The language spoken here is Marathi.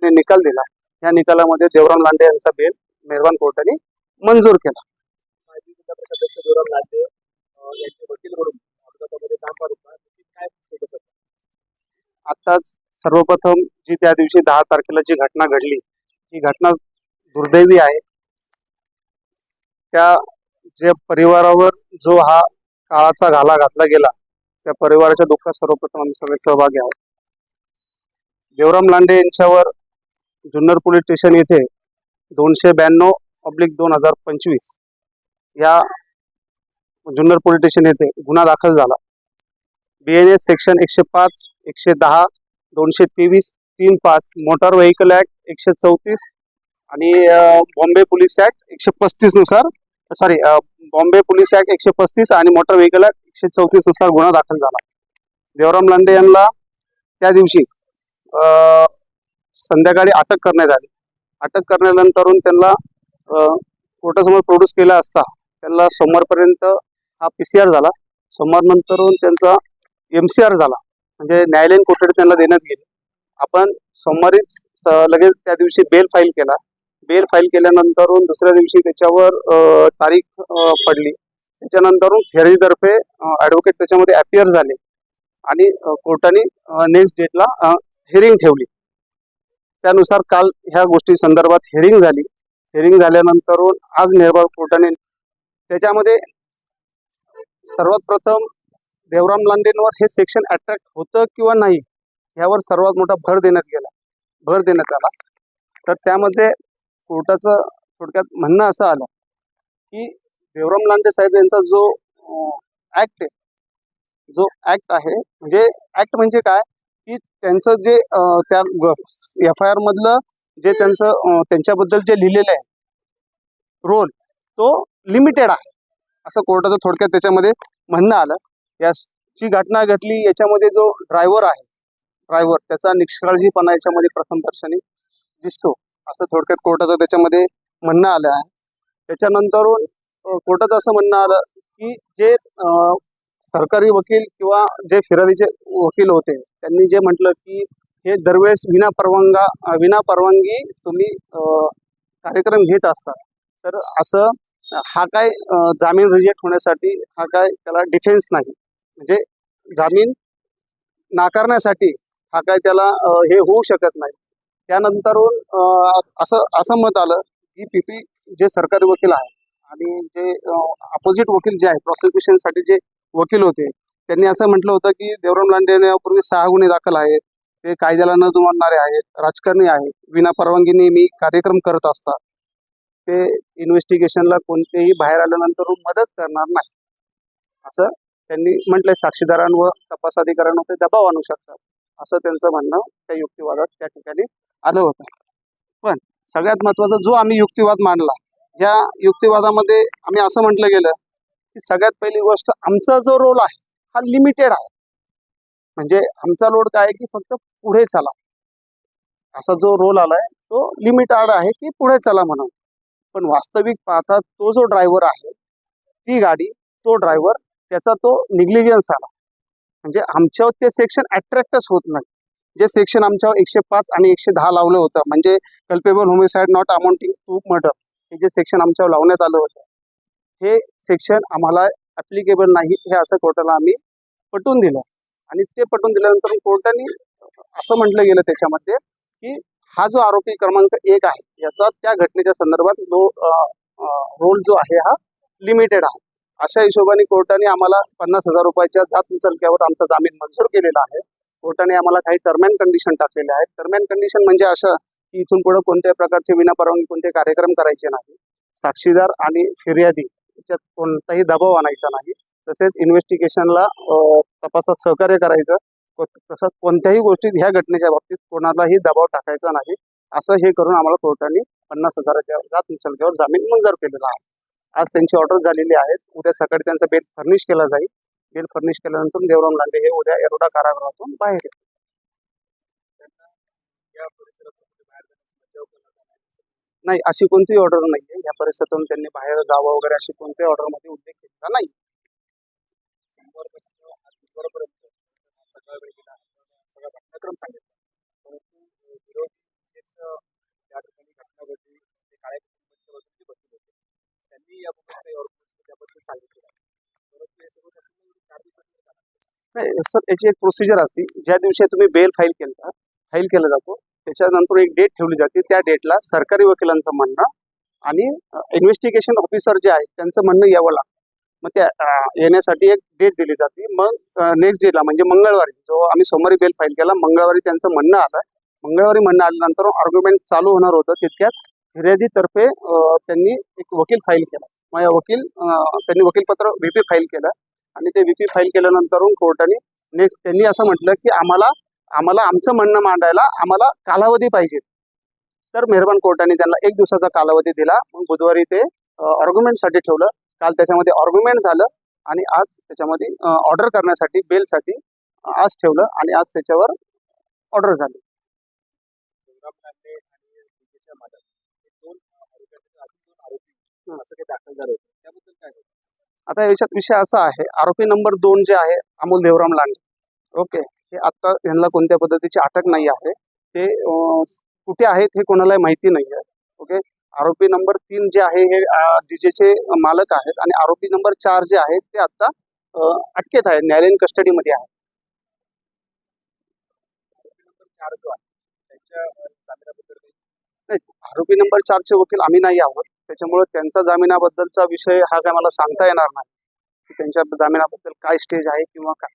कोर्टाने निकाल दिला. या निकालामध्ये देवराम लांडे यांचा बेल मेहरबान कोर्टाने मंजूर केला. माजी जिल्हा परिषदेचे देवराम लांडे अं, यांचे वकील म्हणून अपघातामध्ये काम पाहत होता. त्याची काय status आहे? आताच सर्वप्रथम जी त्या दिवशी दहा तारखेला जी घटना घडली ही घटना दुर्दैवी आहे. त्या जे परिवारावर जो हा काळाचा घाला घातला गेला त्या परिवाराच्या दुःखात सर्वप्रथम आम्ही सगळे सहभागी आहोत. देवराम लांडे यांच्यावर जुन्नर पोलीस स्टेशन येथे दोनशे ब्याण्णव पब्लिक दोन हजार पंचवीस या जुन्नर पोलीस स्टेशन येथे गुन्हा दाखल झाला. बी एन एस सेक्शन एकशे पाच एकशे दहा दोनशे तेवीस तीन पाच मोटार व्हेकल ऍक्ट एकशे चौतीस आणि बॉम्बे पोलीस ऍक्ट एकशे पस्तीसनुसार सॉरी बॉम्बे पोलीस ऍक्ट एकशे पस्तीस आणि मोटार व्हेकल ऍक्ट एकशे चौतीसनुसार गुन्हा दाखल झाला. देवराम लांडे यांना त्या दिवशी संध्याकाळी अटक करण्यात आली. अटक करण्यानंतरून त्यांना कोर्टासमोर प्रोड्यूस केला असता त्यांना सोमवारपर्यंत हा पी सी आर झाला. सोमवारनंतरून त्यांचा एम सी आर झाला. म्हणजे न्यायालयीन कोठडी त्यांना देण्यात गेली. आपण सोमवारीच लगेच त्या दिवशी बेल फाईल केला. बेल फाईल केल्यानंतरून दुसऱ्या दिवशी त्याच्यावर तारीख पडली. त्याच्यानंतरून फेरीतर्फे ॲडव्होकेट त्याच्यामध्ये अपियर झाले. आणि कोर्टाने नेक्स्ट डेटला हिअरिंग ठेवली. त्यानुसार काल ह्या गोष्टी संदर्भात हिअरिंग झाली. हिअरिंग झाल्यानंतरून आज निर्भर कोर्टाने त्याच्यामध्ये सर्वात प्रथम देवराम लांडेंवर हे सेक्शन अट्रॅक्ट होतं किंवा नाही यावर सर्वात मोठा भर देण्यात गेला. भर देण्यात आला. तर त्यामध्ये कोर्टाचं थोडक्यात म्हणणं असं आलं की देवराम लांडे साहेब यांचा जो ऍक्ट आहे जो ऍक्ट आहे म्हणजे ऍक्ट म्हणजे काय? की त्यांचं जे त्या एफ आय आर मधलं जे त्यांचं त्यांच्याबद्दल जे लिहिलेलं आहे रोल तो लिमिटेड आहे. असं कोर्टाचं थोडक्यात त्याच्यामध्ये म्हणणं आलं. याची घटना घडली याच्यामध्ये जो ड्रायव्हर आहे ड्रायव्हर त्याचा निष्काळजीपणा याच्यामध्ये प्रथम दर्शनी दिसतो असं थोडक्यात कोर्टाचं त्याच्यामध्ये म्हणणं आलं आहे. त्याच्यानंतर कोर्टाचं असं म्हणणं आलं की जे सरकारी वकील किंवा जे फिर्यादीचे वकील होते त्यांनी जे म्हटलं की हे दरवेळेस विना परवानगा विना परवानगी तुम्ही कार्यक्रम घेत असता. तर असं हा काय जामीन रिजेक्ट होण्यासाठी हा काय त्याला डिफेन्स नाही. म्हणजे जामीन नाकारण्यासाठी हा काय त्याला हे होऊ शकत नाही. त्यानंतरून असं असं मत आलं की पीपी जे सरकारी वकील आहे आणि जे अपोजिट वकील जे आहे प्रॉसिक्युशनसाठी जे वकील होते. त्यांनी असं म्हटलं होतं की देवराम लांडे यापूर्वी सहा गुन्हे दाखल आहेत. ते कायद्याला न जुमानणारे आहेत. राजकारणी आहेत. विना परवानगीने मी कार्यक्रम करत असतात. ते इन्व्हेस्टिगेशनला कोणतेही बाहेर आल्यानंतर मदत करणार नाही. असं त्यांनी म्हटलंय. साक्षीदारांवर तपास अधिकाऱ्यांवर ते दबाव आणू शकतात. असं त्यांचं म्हणणं त्या युक्तिवादात त्या ठिकाणी आलं होतं. पण सगळ्यात महत्त्वाचा जो आम्ही युक्तिवाद मांडला या युक्तिवादामध्ये आम्ही असं म्हटलं गेलं की सगळ्यात पहिली गोष्ट आमचा जो रोल आहे हा लिमिटेड आहे. म्हणजे आमचा लोड काय आहे की फक्त पुढे चला. असा जो रोल आलाय तो लिमिटेड आहे की पुढे चला म्हणून. पण वास्तविक पाहता तो जो ड्रायव्हर आहे ती गाडी तो ड्रायव्हर त्याचा तो निग्लिजन्स आला. म्हणजे आमच्यावर ते सेक्शन अट्रॅक्टच होत नाही. जे सेक्शन आमच्यावर एकशे पाच आणि एकशे दहा लावलं होतं म्हणजे culpable homicide not amounting to murder हे जे सेक्शन आमच्यावर लावण्यात आलं होतं हे सेक्शन आम्हाला ॲप्लिकेबल नाही हे असं कोर्टाला आम्ही पटवून दिलं. आणि ते पटवून दिल्यानंतर कोर्टाने असं म्हटलं गेलं त्याच्यामध्ये की हा जो आरोपी क्रमांक एक आहे याचा त्या घटनेच्या संदर्भात जो रोल जो आहे हा लिमिटेड आहे. अशा हिशोबाने कोर्टाने आम्हाला पन्नास हजार रुपयाच्या जात उचलक्यावर आमचा जामीन मंजूर केलेला आहे. कोर्टाने आम्हाला काही टर्म अँड कंडिशन टाकलेले आहेत. टर्म अँड कंडिशन म्हणजे असं की इथून पुढे कोणत्याही प्रकारचे विनापरवानगी कोणते कार्यक्रम करायचे नाही. साक्षीदार आणि फिर्यादी त्याच्यात कोणताही दबाव आणायचा नाही. तसेच इन्व्हेस्टिगेशनला तपासात सहकार्य करायचं. तसंच कोणत्याही गोष्टीत ह्या घटनेच्या बाबतीत कोणालाही दबाव टाकायचा नाही. असं हे करून आम्हाला कोर्टाने पन्नास हजाराच्या जात मुचलक्यावर जामीन मंजूर केलेला आहे. आज त्यांची ऑर्डर झालेली आहे. उद्या सकाळी त्यांचा बेल फर्निश केला जाईल. बेल फर्निश केल्यानंतर देवराम लांडे हे उद्या एरोडा कारागृहातून बाहेर येतील. नाही अशी कोणती ऑर्डर नाही आहे या परिसरातून त्यांनी बाहेर जावं वगैरे अशी कोणत्याही ऑर्डरमध्ये उल्लेख केलेला नाही. सर याची एक प्रोसिजर असते. ज्या दिवशी तुम्ही बेल फाईल केला फाईल केला जातो त्याच्यानंतर एक डेट ठेवली जाते. त्या डेटला सरकारी वकिलांचं म्हणणं आणि इन्व्हेस्टिगेशन ऑफिसर जे आहे त्यांचं म्हणणं यावं लागतं. मग त्या येण्यासाठी एक डेट दिली जाते. मग नेक्स्ट डेला म्हणजे मंगळवारी जो आम्ही सोमवारी बेल फाईल केला मंगळवारी त्यांचं म्हणणं आलं. मंगळवारी म्हणणं आल्यानंतर आर्ग्युमेंट चालू होणार होतं. तितक्यात फिर्यादीतर्फे त्यांनी एक वकील फाईल केला. मग या वकील त्यांनी वकीलपत्र व्हीपी फाईल केलं आणि ते व्हीपी फाईल केल्यानंतर कोर्टाने नेक्स्ट त्यांनी असं म्हटलं की आम्हाला आम्हाला आमचं म्हणणं मांडायला आम्हाला कालावधी पाहिजे. तर मेहरबान कोर्टाने त्यांना एक दिवसाचा कालावधी दिला. मग बुधवारी ते ऑर्ग्युमेंटसाठी ठेवलं. काल त्याच्यामध्ये ऑर्ग्युमेंट झालं आणि आज त्याच्यामध्ये ऑर्डर करण्यासाठी बेलसाठी आज ठेवलं आणि आज त्याच्यावर ऑर्डर झाली दाखल झाले. आता याच्यात विषय असा आहे. आरोपी नंबर दोन जे आहे अमोल देवराम लांडे. ओके. हे आत्ता यांना कोणत्या पद्धतीची अटक नाही आहे. ते कुठे आहेत हे कोणालाही माहिती नाही आहे ओके? आरोपी नंबर तीन जे आहे हे डीजेचे मालक आहेत आणि आरोपी नंबर चार जे आहेत ते आता अटकेत आहेत न्यायालयीन कस्टडीमध्ये आहेत. आरोपी चार जो आहे त्यांच्या जामिनाबद्दल नाही आरोपी नंबर चारचे वकील आम्ही नाही आहोत. त्याच्यामुळे त्यांचा जामिनाबद्दलचा विषय हा काय मला सांगता येणार नाही. की त्यांच्या जामिनाबद्दल काय स्टेज आहे किंवा काय.